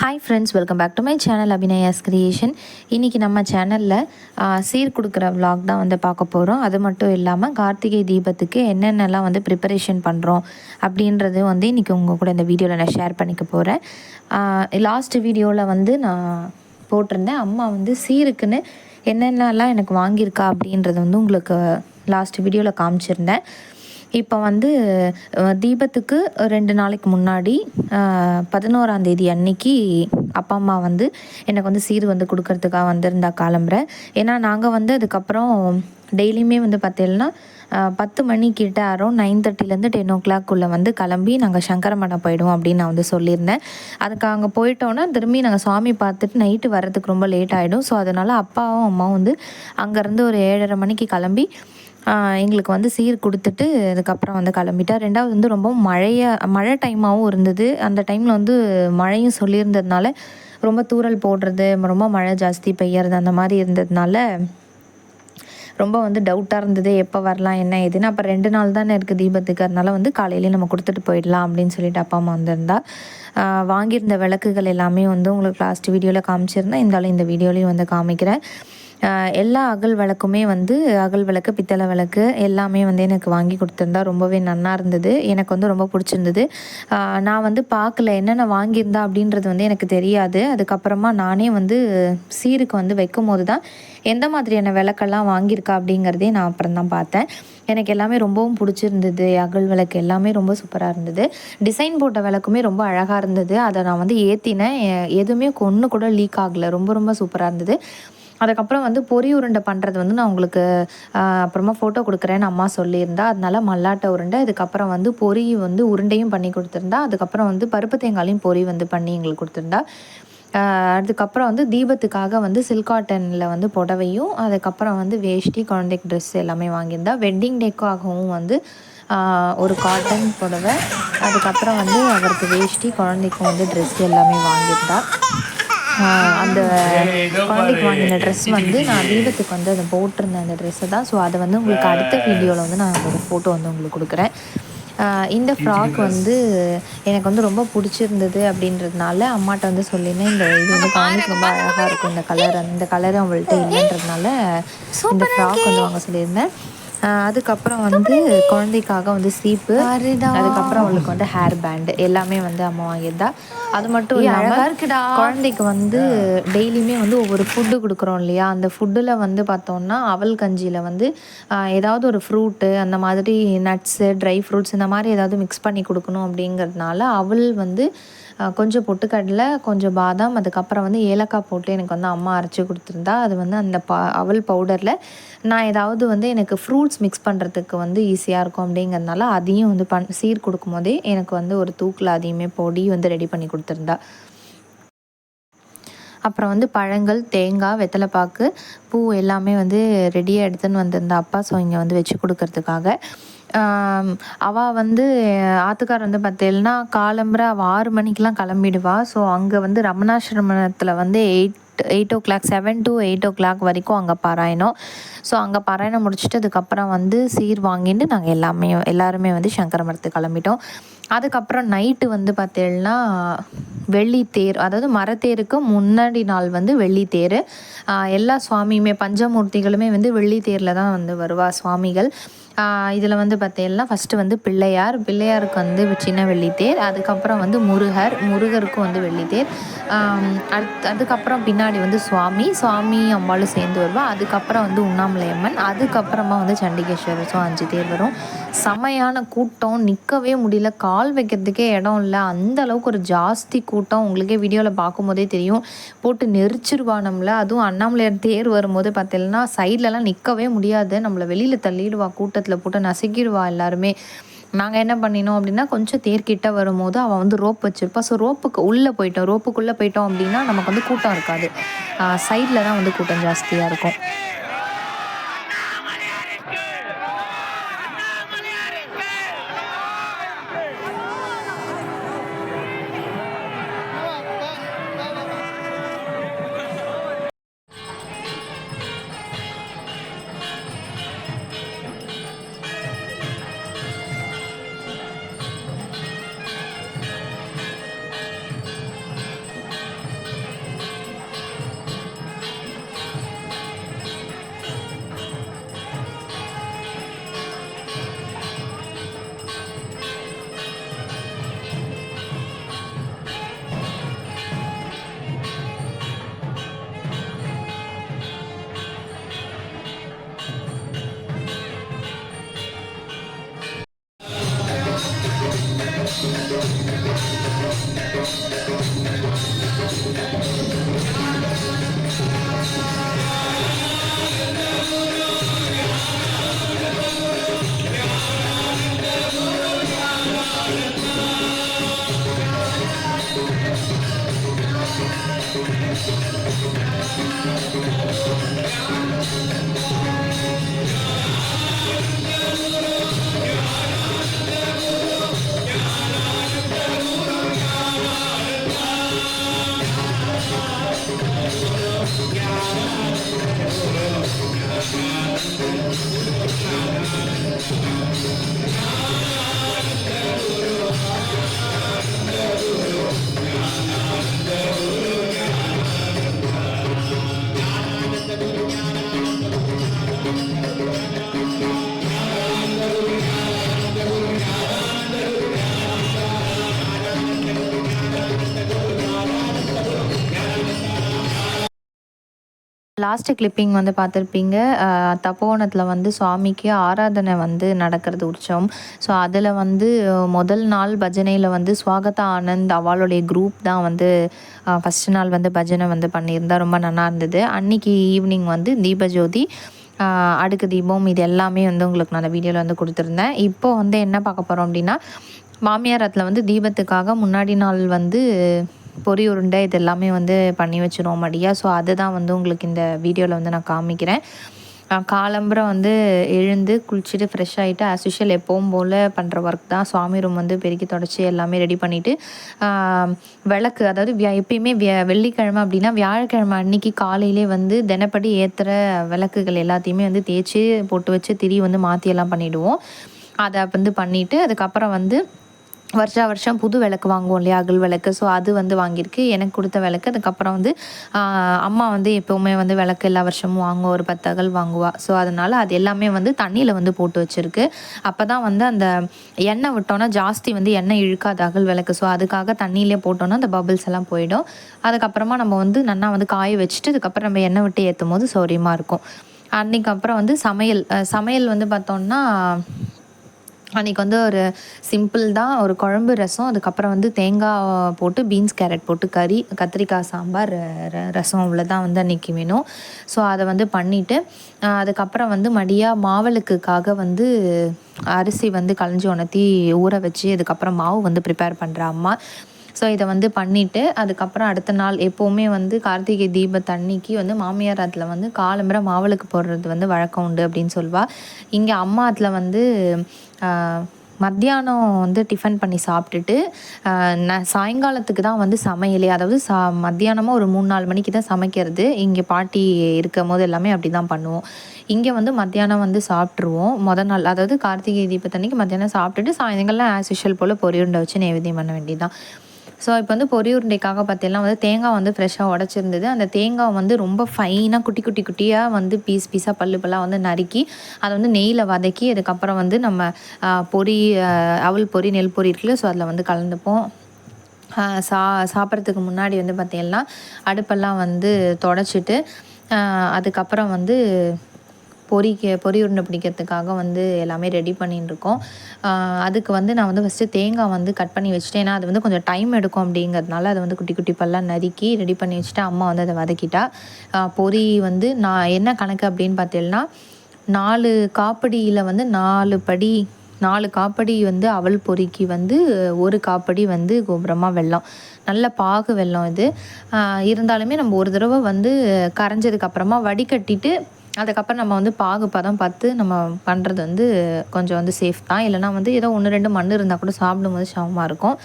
Hi friends welcome back to my channel Abhinaya's creation இன்றைக்கி நம்ம சேனலில் சீர் கொடுக்குற விலாக் தான் வந்து பார்க்க போகிறோம் அது மட்டும் இல்லாமல் கார்த்திகை தீபத்துக்கு என்னென்னலாம் வந்து ப்ரிப்பரேஷன் பண்ணுறோம் அப்படின்றது வந்து இன்றைக்கி உங்கள் கூட இந்த வீடியோவில் நான் ஷேர் பண்ணிக்க போகிறேன் லாஸ்ட் வீடியோவில் வந்து நான் போட்டிருந்தேன். அம்மா வந்து சீருக்குன்னு என்னென்னலாம் எனக்கு வாங்கியிருக்கா அப்படின்றது வந்து உங்களுக்கு லாஸ்ட் வீடியோவில் காமிச்சிருந்தேன். இப்போ வந்து தீபத்துக்கு ரெண்டு நாளைக்கு முன்னாடி பதினோராந்தேதி பதினோராம் தேதி அன்னைக்கு அப்பா அம்மா வந்து எனக்கு வந்து சீர் வந்து கொடுக்கறதுக்காக வந்திருந்தா காலம்புற ஏன்னா நாங்கள் வந்து அதுக்கப்புறம் டெய்லியுமே வந்து பார்த்தீங்கன்னா பத்து மணிக்கிட்ட அரௌண்ட் நைன் தேர்ட்டிலேருந்து டென் ஓ கிளாக்குள்ளே வந்து கிளம்பி நாங்கள் சங்கர மடம் போயிடுவோம் அப்படின்னு நான் வந்து சொல்லியிருந்தேன். அதுக்கு அங்கே போயிட்டோன்னா திரும்பி நாங்கள் சாமி பார்த்துட்டு நைட்டு வர்றதுக்கு ரொம்ப லேட் ஆகிடும் ஸோ அதனால் அப்பாவும் அம்மாவும் வந்து அங்கேருந்து ஒரு ஏழரை மணிக்கு கிளம்பி எங்களுக்கு வந்து சீர் கொடுத்துட்டு அதுக்கப்புறம் வந்து கிளம்பிட்டா. ரெண்டாவது வந்து ரொம்ப மழையாக மழை டைமாகவும் இருந்தது. அந்த டைமில் வந்து மழையும் சொல்லியிருந்ததுனால ரொம்ப தூறல் போடுறது ரொம்ப மழை ஜாஸ்தி பெய்யறது அந்த மாதிரி இருந்ததுனால ரொம்ப வந்து டவுட்டாக இருந்தது. எப்போ வரலாம் என்ன ஏதுன்னு. அப்போ ரெண்டு நாள் தானே இருக்குது தீபத்துக்கு. அதனால வந்து காலையிலேயே நம்ம கொடுத்துட்டு போயிடலாம் அப்படின்னு சொல்லிட்டு அப்பா அம்மா வந்திருந்தா. வாங்கியிருந்த விளக்குகள் எல்லாமே வந்து உங்களுக்கு லாஸ்ட் வீடியோவில் காமிச்சிருந்தேன். இருந்தாலும் இந்த வீடியோலையும் வந்து காமிக்கிறேன். எல்லா அகல் விளக்குமே வந்து அகல் விளக்கு பித்தளை விளக்கு எல்லாமே வந்து எனக்கு வாங்கி கொடுத்துருந்தா ரொம்பவே நல்லா இருந்தது. எனக்கு வந்து ரொம்ப பிடிச்சிருந்தது. நான் வந்து பார்க்கல என்னென்ன வாங்கியிருந்தா அப்படின்றது வந்து எனக்கு தெரியாது. அதுக்கப்புறமா நானே வந்து சீருக்கு வந்து வைக்கும் போது தான் எந்த மாதிரியான விளக்கெல்லாம் வாங்கியிருக்கா அப்படிங்கிறதே நான் அப்புறம் தான் பார்த்தேன். எனக்கு எல்லாமே ரொம்பவும் பிடிச்சிருந்தது. அகல் விளக்கு எல்லாமே ரொம்ப சூப்பராக இருந்தது. டிசைன் போட்ட விளக்குமே ரொம்ப அழகாக இருந்தது. அதை நான் வந்து ஏற்றினேன் எதுவுமே ஒன்று கூட லீக் ஆகலை. ரொம்ப ரொம்ப சூப்பராக இருந்தது. அதுக்கப்புறம் வந்து பொரி உருண்டை பண்ணுறது வந்து நான் உங்களுக்கு அப்புறமா ஃபோட்டோ கொடுக்குறேன்னு அம்மா சொல்லியிருந்தா. அதனால மல்லாட்டை உருண்டை அதுக்கப்புறம் வந்து பொரி வந்து உருண்டையும் பண்ணி கொடுத்துருந்தா. அதுக்கப்புறம் வந்து பருப்பு தேங்காயும் பொரி வந்து பண்ணி எங்களுக்கு கொடுத்துருந்தா. அதுக்கப்புறம் வந்து தீபத்துக்காக வந்து சில்க் காட்டனில் வந்து புடவையும் அதுக்கப்புறம் வந்து வேஷ்டி குழந்தைக்கு ட்ரெஸ் எல்லாமே வாங்கியிருந்தா. வெட்டிங் டேக்காகவும் வந்து ஒரு காட்டன் புடவை அதுக்கப்புறம் வந்து அவருக்கு வேஷ்டி குழந்தைக்கும் வந்து ட்ரெஸ் எல்லாமே வாங்கியிருந்தா. அந்த குழந்தைக்கு வாங்கின ட்ரெஸ் வந்து நான் தீபத்துக்கு வந்து அதை போட்டிருந்தேன் அந்த ட்ரெஸ்ஸை தான். ஸோ அதை வந்து உங்களுக்கு அடுத்த வீடியோவில் வந்து நான் ஒரு ஃபோட்டோ வந்து உங்களுக்கு கொடுக்குறேன். இந்த ஃப்ராக் வந்து எனக்கு வந்து ரொம்ப பிடிச்சிருந்தது அப்படின்றதுனால அம்மாட்ட வந்து சொல்லியிருந்தேன் இந்த இது வந்து குழந்தைக்கு ரொம்ப அழகாக இருக்கும். இந்த கலர் அந்த கலர் அவங்கள்ட்ட இல்லைன்றதுனால இந்த ஃப்ராக் வந்து வாங்க சொல்லியிருந்தேன். அதுக்கப்புறம் வந்து குழந்தைக்காக வந்து சீப்பு. அதுக்கப்புறம் அவளுக்கு வந்து ஹேர் பேண்ட் எல்லாமே வந்து அம்மா வாங்கியிருந்தா அது மட்டும் இல்லாமல் குழந்தைக்கு வந்து டெய்லியுமே வந்து ஒவ்வொரு ஃபுட்டு கொடுக்குறோம் இல்லையா? அந்த ஃபுட்டில் வந்து பார்த்தோம்னா அவல் கஞ்சியில் வந்து ஏதாவது ஒரு ஃப்ரூட்டு அந்த மாதிரி நட்ஸு ட்ரை ஃப்ரூட்ஸ் இந்த மாதிரி ஏதாவது மிக்ஸ் பண்ணி கொடுக்கணும் அப்படிங்கிறதுனால அவல் வந்து கொஞ்சம் பொட்டுக்கடலை கொஞ்சம் பாதாம் அதுக்கப்புறம் வந்து ஏலக்காய் போட்டு எனக்கு வந்து அம்மா அரைச்சி கொடுத்துருந்தா. அது வந்து அந்த பா அவல் பவுடரில் நான் ஏதாவது வந்து எனக்கு ஃப்ரூட்ஸ் மிக்ஸ் பண்ணுறதுக்கு வந்து ஈஸியாக இருக்கும் அப்படிங்கிறதுனால அதையும் வந்து பண் சீர் கொடுக்கும் போதே எனக்கு வந்து ஒரு தூக்கில் அதையுமே பொடி வந்து ரெடி பண்ணி கொடுத்துருந்தா. அப்புறம் வந்து பழங்கள் தேங்காய் வெத்தலைப்பாக்கு பூ எல்லாமே வந்து ரெடியாக எடுத்துன்னு வந்திருந்தா அப்பா ஸோ இங்கே வந்து வச்சு கொடுக்கறதுக்காக. அவள் வந்து ஆத்துக்கார் வந்து பார்த்தேன்னா காலம்புற அவள் ஆறு மணிக்கெலாம் கிளம்பிடுவா. ஸோ அங்கே வந்து ரமணாசிரமணத்தில் வந்து eight eight o'clock seven to eight o'clock வரைக்கும் அங்கே பாராயணம். ஸோ அங்கே பாராயணம் முடிச்சுட்டு அதுக்கப்புறம் வந்து சீர் வாங்கிட்டு நாங்கள் எல்லாமே எல்லாருமே வந்து சங்கர மரத்துக்கு கிளம்பிட்டோம். அதுக்கப்புறம் நைட்டு வந்து பார்த்தீங்கன்னா வெள்ளித்தேர் அதாவது மரத்தேருக்கு முன்னாடி நாள் வந்து வெள்ளித்தேர் எல்லா சுவாமியுமே பஞ்சமூர்த்திகளுமே வந்து வெள்ளித்தேரில் தான் வந்து வருவா சுவாமிகள். இதில் வந்து பார்த்தீங்கன்னா ஃபஸ்ட்டு வந்து பிள்ளையார் பிள்ளையாருக்கு வந்து சின்ன வெள்ளித்தேர் அதுக்கப்புறம் வந்து முருகர் முருகருக்கும் வந்து வெள்ளித்தேர். அடுத் அதுக்கப்புறம் பின்னாடி வந்து சுவாமி சுவாமி அம்பாளும் சேர்ந்து வருவா. அதுக்கப்புறம் வந்து உண்ணாமலையம்மன் அதுக்கப்புறமா வந்து சண்டிகேஸ்வரர். ஸோ அஞ்சு தேர் வரும். செமையான கூட்டம். நிற்கவே முடியல. கால் வைக்கிறதுக்கே இடம் இல்லை. அந்த அளவுக்கு ஒரு ஜாஸ்தி கூட்டம். உங்களுக்கே வீடியோவில் பார்க்கும்போதே தெரியும். போட்டு நெரிச்சிருவா நம்மள. அதுவும் அண்ணாமலையார் தேர் வரும்போது பார்த்தீங்கன்னா சைட்லலாம் நிற்கவே முடியாது. நம்மளை வெளியில் தள்ளிடுவா கூட்டத்தில் போட்டு நசுக்கிடுவா எல்லாருமே. நாங்கள் என்ன பண்ணினோம் அப்படின்னா கொஞ்சம் தேர்கிட்ட வரும்போது அவள் வந்து ரோப் வச்சுருப்பா. ஸோ ரோப்புக்கு உள்ளே போயிட்டோம். ரோப்புக்குள்ளே போயிட்டோம் அப்படின்னா நமக்கு வந்து கூட்டம் இருக்காது. சைடில் தான் வந்து கூட்டம் ஜாஸ்தியாக இருக்கும். லாஸ்ட் கிளிப்பிங் வந்து பார்த்துருப்பீங்க. தப்போவனத்தில் வந்து சுவாமிக்கு ஆராதனை வந்து நடக்கிறது உற்சவம். ஸோ அதில் வந்து முதல் நாள் பஜனையில் வந்து ஸ்வாகதா ஆனந்த் அவளுடைய குரூப் தான் வந்து ஃபஸ்ட் நாள் வந்து பஜனை வந்து பண்ணியிருந்தா ரொம்ப நல்லா இருந்தது. அன்றைக்கி ஈவினிங் வந்து தீபஜோதி அடுக்கு தீபம் இது எல்லாமே வந்து உங்களுக்கு நான் அந்த வீடியோவில் வந்து கொடுத்துருந்தேன். இப்போ வந்து என்ன பார்க்க போகிறோம் அப்படின்னா மாமியார் அதில் வந்து தீபத்துக்காக முன்னாடி நாள் வந்து பொறி உருண்டை இது எல்லாமே வந்து பண்ணி வச்சுருவோம் மடியாக ஸோ அதுதான் வந்து உங்களுக்கு இந்த வீடியோவில் வந்து நான் காமிக்கிறேன். காலம்புரம் வந்து எழுந்து குளிச்சுட்டு ஃப்ரெஷ் ஆகிட்டு ஆஸ் யூஷுவல் எப்பவும் போல் பண்ணுற ஒர்க் தான். சுவாமி ரூம் வந்து பெருக்கி தொடச்சி எல்லாமே ரெடி பண்ணிவிட்டு விளக்கு அதாவது வியா எப்பயுமே வெள்ளிக்கிழமை அப்படின்னா வியாழக்கிழமை அன்னைக்கு காலையிலே வந்து தினப்படி ஏற்றுற விளக்குகள் எல்லாத்தையுமே வந்து தேய்ச்சி போட்டு வச்சு திரி வந்து மாற்றி எல்லாம் பண்ணிவிடுவோம் அதை வந்து பண்ணிவிட்டு அதுக்கப்புறம் வந்து வருஷா வருஷம் புது விளக்கு வாங்குவோம் இல்லையா? அகல் விளக்கு. ஸோ அது வந்து வாங்கியிருக்கு. எனக்கு கொடுத்த விளக்கு. அதுக்கப்புறம் வந்து அம்மா வந்து எப்போவுமே வந்து விளக்கு எல்லா வருஷமும் வாங்குவோம் ஒரு பத்து அகல் வாங்குவாள் ஸோ அதனால் அது எல்லாமே வந்து தண்ணியில் வந்து போட்டு வச்சுருக்கு. அப்போ தான் வந்து அந்த எண்ணெய் விட்டோன்னா ஜாஸ்தி வந்து எண்ணெய் இழுக்காது அகல் விளக்கு. ஸோ அதுக்காக தண்ணியிலே போட்டோன்னா அந்த பபிள்ஸ் எல்லாம் போயிடும். அதுக்கப்புறமா நம்ம வந்து நல்லா வந்து காய வச்சுட்டு அதுக்கப்புறம் நம்ம எண்ணெய் விட்டு ஏற்றும் போது சௌரியமாக இருக்கும். அன்றைக்கி அப்புறம் வந்து சமையல் சமையல் வந்து பார்த்தோன்னா அன்றைக்கி வந்து ஒரு சிம்பிள் தான். ஒரு குழம்பு ரசம் அதுக்கப்புறம் வந்து தேங்காய் போட்டு பீன்ஸ் கேரட் போட்டு கறி கத்திரிக்காய் சாம்பார் ரசம் அவ்வளோதான் வந்து அன்றைக்கி வேணும். ஸோ அதை வந்து பண்ணிவிட்டு அதுக்கப்புறம் வந்து மடியாக மாவளுக்குக்காக வந்து அரிசி வந்து களைஞ்சி உணர்த்தி ஊற வச்சு அதுக்கப்புறம் மாவு வந்து ப்ரிப்பேர் பண்ணுற அம்மா. ஸோ இதை வந்து பண்ணிவிட்டு அதுக்கப்புறம் அடுத்த நாள் எப்போவுமே வந்து கார்த்திகை தீப தண்ணிக்கு வந்து மாமியார் ஆற்றுல வந்து காலம்புற மாவளுக்கு போடுறது வந்து வழக்கம் உண்டு அப்படின்னு சொல்லுவாள் இங்கே அம்மா அதில் வந்து மத்தியானம் வந்து டிஃபன் பண்ணி சாப்பிட்டுட்டு நான் சாயங்காலத்துக்கு தான் வந்து சமையலே. அதாவது சா மத்தியானமாக ஒரு மூணு நாலு மணிக்கு தான் சமைக்கிறது. இங்கே பாட்டி இருக்கும் போது எல்லாமே அப்படி தான் பண்ணுவோம். இங்கே வந்து மத்தியானம் வந்து சாப்பிட்ருவோம் மொதல் நாள் அதாவது கார்த்திகை தீபத்தன்னைக்கு மத்தியானம் சாப்பிட்டுட்டு சாயங்காலம் ஆஸ் யூஷுவல் போல் பொரியுண்டை வச்சு நைவேத்தியம் பண்ண வேண்டியதான் ஸோ இப்போ வந்து பொரி உருண்டைக்காக பார்த்தீங்கன்னா வந்து தேங்காய் வந்து ஃப்ரெஷ்ஷாக உடச்சிருந்தது. அந்த தேங்காய் வந்து ரொம்ப ஃபைனாக குட்டி குட்டி குட்டியாக வந்து பீஸ் பீஸாக பல்லு பல்லாக வந்து நறுக்கி அதை வந்து நெய்யில் வதக்கி அதுக்கப்புறம் வந்து நம்ம பொரி அவல் பொரி நெல் பொரி இருக்குல்ல ஸோ அதில் வந்து கலந்துப்போம். சா சாப்பிட்றதுக்கு முன்னாடி வந்து பார்த்திங்கன்னா அடுப்பெல்லாம் வந்து தொடச்சிட்டு அதுக்கப்புறம் வந்து பொரிக்க பொரி உருண்டை பிடிக்கிறதுக்காக வந்து எல்லாமே ரெடி பண்ணிட்டுருக்கோம். அதுக்கு வந்து நான் வந்து ஃபஸ்ட்டு தேங்காய் வந்து கட் பண்ணி வச்சுட்டேன். ஏன்னா அது வந்து கொஞ்சம் டைம் எடுக்கும் அப்படிங்கிறதுனால அதை வந்து குட்டி குட்டி பல்லாம் நறுக்கி ரெடி பண்ணி வச்சுட்டு அம்மா வந்து அதை வதக்கிட்டா. பொரி வந்து நான் என்ன கணக்கு அப்படின்னு பார்த்தீங்கன்னா நாலு காப்படியில் வந்து நாலு படி நாலு காப்படி வந்து அவல் பொறிக்கு வந்து ஒரு காப்படி வந்து கோபுரமாக வெள்ளம் நல்ல பாகு வெள்ளம் இது. இருந்தாலுமே நம்ம ஒரு தடவை வந்து கரைஞ்சதுக்கப்புறமா வடிகட்டிட்டு அதுக்கப்புறம் நம்ம வந்து பாகு பதம் பார்த்து நம்ம பண்ணுறது வந்து கொஞ்சம் வந்து சேஃப் தான். இல்லைனா வந்து ஏதோ ஒன்று ரெண்டு மண் இருந்தால் கூட சாப்பிடும்போது சமமாக இருக்கும்.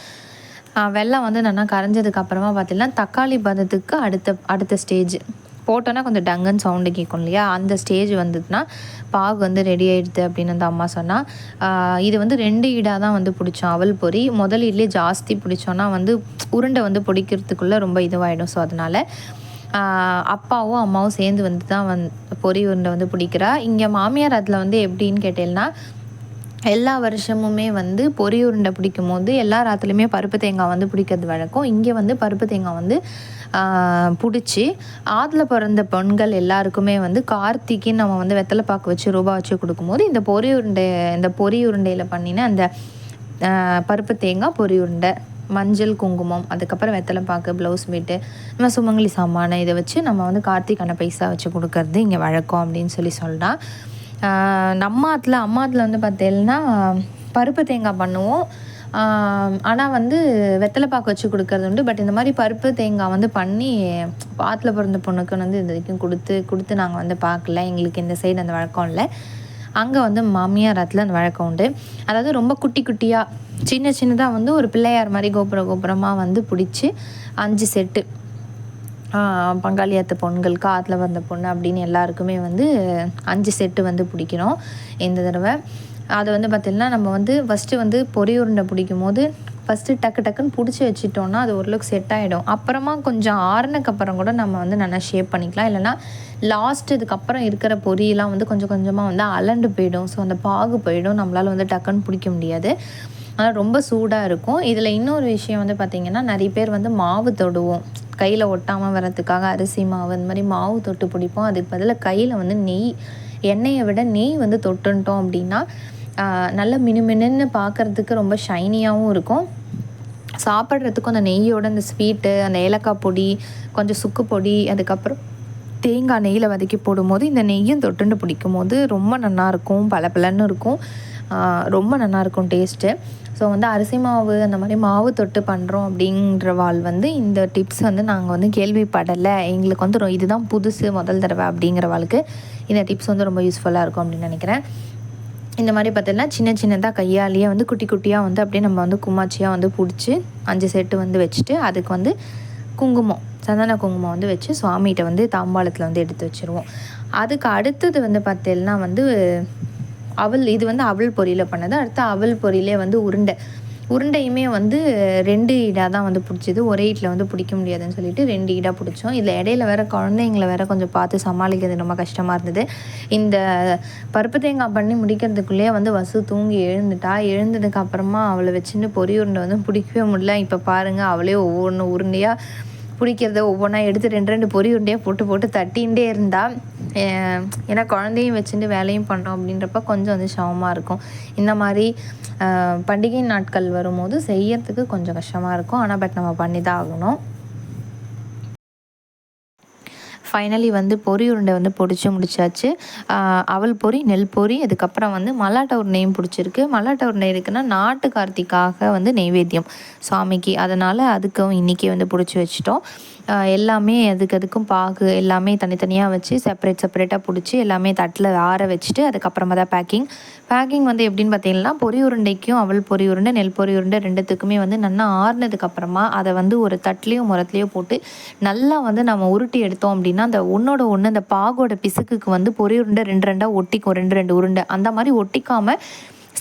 வெள்ளம் வந்து நல்லா கரைஞ்சதுக்கு அப்புறமா பார்த்தீங்கன்னா தக்காளி பதத்துக்கு அடுத்த அடுத்த ஸ்டேஜ் போட்டோன்னா கொஞ்சம் டங்குன்னு சவுண்டு கேட்கும் இல்லையா? அந்த ஸ்டேஜ் வந்ததுன்னா பாகு வந்து ரெடி ஆகிடுது அப்படின்னு அந்த அம்மா சொன்னால் இது வந்து ரெண்டு ஈடாக தான் வந்து பிடிச்சோம் அவல் பொறி முதல் இட்லி ஜாஸ்தி பிடிச்சோன்னா வந்து உருண்டை வந்து பிடிக்கிறதுக்குள்ளே ரொம்ப இதுவாகிடும் ஸோ அதனால் அப்பாவும் அம்மாவும் சேர்ந்து வந்து தான் வந் பொறி உருண்டை வந்து பிடிக்கிறா. இங்கே மாமியார் அதில் வந்து எப்படின்னு கேட்டேன்னா எல்லா வருஷமுமே வந்து பொறி உருண்டை பிடிக்கும் போது எல்லா ராத்துலேயுமே பருப்பு தேங்காய் வந்து பிடிக்கிறது வழக்கம். இங்கே வந்து பருப்பு தேங்காய் வந்து பிடிச்சி ஆற்றுல பிறந்த பெண்கள் எல்லாருக்குமே வந்து கார்த்திக்கு நம்ம வந்து வெத்தலை பாக்கு வச்சு ரூபா வச்சு கொடுக்கும்போது இந்த பொறி உருண்டை இந்த பொறி உருண்டையில் பண்ணின அந்த பருப்பு தேங்காய் பொறி உருண்டை மஞ்சள் குங்குமம் அதுக்கப்புறம் வெத்தலை பாக்கு ப்ளவுஸ் மீட்டு நம்ம சுமங்கலி சாமான இதை வச்சு நம்ம வந்து கார்த்திகான பைசா வச்சு கொடுக்கறது இங்கே வழக்கம் அப்படின்னு சொல்லி சொல்கிறான் நம்ம ஆத்தில் அம்மா வந்து பார்த்தேன்னா பருப்பு தேங்காய் பண்ணுவோம். ஆனால் வந்து வெத்தலை பாக்கு வச்சு கொடுக்கறது உண்டு. பட் இந்த மாதிரி பருப்பு தேங்காய் வந்து பண்ணி ஆற்றுல பிறந்த பொண்ணுக்கு வந்து இது வரைக்கும் கொடுத்து கொடுத்து நாங்கள் வந்து பார்க்கல. எங்களுக்கு இந்த சைடு அந்த வழக்கம் இல்லை. அங்கே வந்து மாமியார் ஆற்றுல அந்த வழக்கம் உண்டு. அதாவது ரொம்ப குட்டி குட்டியாக சின்ன சின்னதாக வந்து ஒரு பிள்ளையார் மாதிரி கோபுர கோபுரமாக வந்து பிடிச்சி அஞ்சு செட்டு பங்காளியாத்த பொண்கள் காதில் வந்த பொண்ணு அப்படின்னு எல்லாருக்குமே வந்து அஞ்சு செட்டு வந்து பிடிக்கணும் இந்த தடவை. அது வந்து பார்த்திங்கன்னா நம்ம வந்து ஃபஸ்ட்டு வந்து பொறி உருண்டை பிடிக்கும் போது ஃபஸ்ட்டு டக்கு டக்குன்னு பிடிச்சி வச்சிட்டோன்னா அது ஓரளவுக்கு செட் ஆகிடும் அப்புறமா கொஞ்சம் ஆறுனக்கு அப்புறம் கூட நம்ம வந்து நல்லா ஷேப் பண்ணிக்கலாம். இல்லைனா லாஸ்ட் இதுக்கப்புறம் இருக்கிற பொரியெல்லாம் வந்து கொஞ்சம் கொஞ்சமாக வந்து அலண்டு போயிடும். ஸோ அந்த பாகு போயிடும். நம்மளால் வந்து டக்குன்னு பிடிக்க முடியாது. ஆனால் ரொம்ப சூடாக இருக்கும். இதில் இன்னொரு விஷயம் வந்து பார்த்திங்கன்னா நிறைய பேர் வந்து மாவு தொடுவோம். கையில் ஒட்டாமல் வரதுக்காக அரிசி மாவு இந்த மாதிரி மாவு தொட்டு பிடிப்போம். அதுக்கு பதிலாக கையில் வந்து நெய் எண்ணெயை விட நெய் வந்து தொட்டுன்ட்டோம் அப்படின்னா நல்ல மினுமினுன்னு பார்க்குறதுக்கு ரொம்ப ஷைனியாகவும் இருக்கும். சாப்பிட்றதுக்கும் அந்த நெய்யோட அந்த ஸ்வீட்டு அந்த ஏலக்காய் பொடி கொஞ்சம் சுக்கு பொடி அதுக்கப்புறம் தேங்காய் நெய்யில் வதக்கி போடும்போது இந்த நெய்யும் தொட்டுண்டு பிடிக்கும் போது ரொம்ப நல்லாயிருக்கும் பல பலன்னு இருக்கும் ரொம்ப நல்லாயிருக்கும் டேஸ்ட்டு ஸோ வந்து அரிசி மாவு அந்த மாதிரி மாவு தொட்டு பண்ணுறோம் அப்படின்றவாள் வந்து இந்த டிப்ஸ் வந்து நாங்கள் வந்து கேள்விப்படலை. எங்களுக்கு வந்து இதுதான் புதுசு முதல் தடவை அப்படிங்கிற வாழ்க்கு இந்த டிப்ஸ் வந்து ரொம்ப யூஸ்ஃபுல்லாக இருக்கும் அப்படின்னு நினைக்கிறேன். இந்த மாதிரி பார்த்தீங்கன்னா சின்ன சின்னதாக கையாலேயே வந்து குட்டி குட்டியாக வந்து அப்படியே நம்ம வந்து குமாச்சியாக வந்து பிடிச்சி அஞ்சு செட்டு வந்து வச்சுட்டு அதுக்கு வந்து குங்குமம் சந்தன குங்குமம் வந்து வச்சு சுவாமிகிட்ட வந்து தாம்பாளத்தில் வந்து எடுத்து வச்சுருவோம். அதுக்கு அடுத்தது வந்து பார்த்தீங்கன்னா வந்து அவல் இது வந்து அவல் பொரியில் பண்ணது. அடுத்து அவல் பொரியிலே வந்து உருண்டை. உருண்டையுமே வந்து ரெண்டு ஈடாக தான் வந்து பிடிச்சிது. ஒரே ஈட்டில் வந்து பிடிக்க முடியாதுன்னு சொல்லிட்டு ரெண்டு ஈடாக பிடிச்சோம். இதில் இடையில வேறு குழந்தைங்கள வேற கொஞ்சம் பார்த்து சமாளிக்கிறது ரொம்ப கஷ்டமாக இருந்தது. இந்த பருப்பு தேங்காய் பண்ணி முடிக்கிறதுக்குள்ளேயே வந்து வசு தூங்கி எழுந்துட்டா. எழுந்ததுக்கு அப்புறமா அவளை வச்சுன்னு பொறி உருண்டை வந்து பிடிக்கவே முடியல. இப்போ பாருங்கள் அவளே ஒவ்வொன்று உருண்டையாக பிடிக்கிறத ஒவ்வொன்றா எடுத்து ரெண்டு ரெண்டு பொறி உருண்டையாக போட்டு போட்டு தட்டிகிட்டே இருந்தால் ஏன்னா குழந்தையும் வச்சுட்டு வேலையும் பண்ணோம் அப்படின்றப்ப கொஞ்சம் வந்து சமமாக இருக்கும். இந்த மாதிரி பண்டிகை நாட்கள் வரும்போது செய்யறதுக்கு கொஞ்சம் கஷ்டமாக இருக்கும். ஆனால் பட் நம்ம பண்ணி தான் ஆகணும். ஃபைனலி வந்து பொறி உருண்டை வந்து பொடிச்சு முடிச்சாச்சு. அவல் பொறி நெல் பொரி அதுக்கப்புறம் வந்து மல்லாட்டை உருண்டையும் பிடிச்சிருக்கு. மல்லாட்டை உருண்டை இருக்குன்னா நாட்டு கார்த்திக்காக வந்து நெய்வேத்தியம் சாமிக்கு. அதனால் அதுக்கும் இன்றைக்கி வந்து பிடிச்சி வச்சிட்டோம். எல்லாமே அதுக்கு அதுக்கும் பாகு எல்லாமே தனித்தனியாக வச்சு செப்பரேட் செப்பரேட்டாக பிடிச்சி எல்லாமே தட்டில் ஆற வச்சுட்டு அதுக்கப்புறமா தான் பேக்கிங் பேக்கிங் வந்து எப்படின்னு பார்த்தீங்கன்னா பொரி உருண்டைக்கும் அவள் பொரி உருண்டை நெல் பொரி உருண்டை ரெண்டுத்துக்குமே வந்து நல்லா ஆறுனதுக்கப்புறமா அதை வந்து ஒரு தட்லேயோ முரத்துலேயோ போட்டு நல்லா வந்து நம்ம உருட்டி எடுத்தோம் அப்படின்னா அந்த ஒன்றோட ஒன்று அந்த பாகோட பிசுக்குக்கு வந்து பொரி உருண்டை ரெண்டு ரெண்டாக ஒட்டிக்கும் ரெண்டு ரெண்டு உருண்டை. அந்த மாதிரி ஒட்டிக்காமல்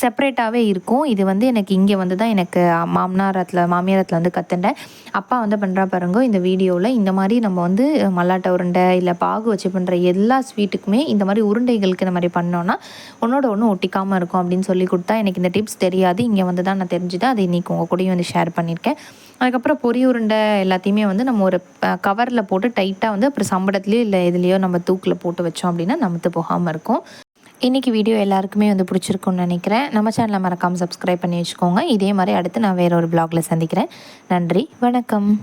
செப்ரேட்டாகவே இருக்கும். இது வந்து எனக்கு இங்கே வந்து தான் எனக்கு மாமனாரத்தில் மாமியாரத்தில் வந்து கற்றுண்டேன் அப்பா வந்து பண்ணுறா பாருங்க இந்த வீடியோவில் இந்த மாதிரி நம்ம வந்து மல்லாட்டை உருண்டை இல்லை பாகு வச்சு பண்ணுற எல்லா ஸ்வீட்டுக்குமே இந்த மாதிரி உருண்டைகளுக்கு இந்த மாதிரி பண்ணோன்னா ஒன்றோட ஒன்றும் ஒட்டிக்காமல் இருக்கும் அப்படின்னு சொல்லி கொடுத்தா எனக்கு இந்த டிப்ஸ் தெரியாது. இங்கே வந்து தான் நான் தெரிஞ்சுதான் அதை இன்றைக்கி உங்கள் கூடயும் வந்து ஷேர் பண்ணியிருக்கேன். அதுக்கப்புறம் பொரி உருண்டை எல்லாத்தையுமே வந்து நம்ம ஒரு கவரில் போட்டு டைட்டாக வந்து அப்புறம் சம்பளத்துலேயோ இல்லை எதுலேயோ நம்ம தூக்கில் போட்டு வச்சோம் அப்படின்னா நமத்து போகாமல் இருக்கும். இன்றைக்கி வீடியோ எல்லாருக்குமே வந்து பிடிச்சிருக்குன்னு நினைக்கிறேன். நம்ம சேனலை மறக்காமல் சப்ஸ்கிரைப் பண்ணி வச்சுக்கோங்க. இதே மாதிரி அடுத்து நான் வேறு ஒரு பிளாகில் சந்திக்கிறேன். நன்றி வணக்கம்.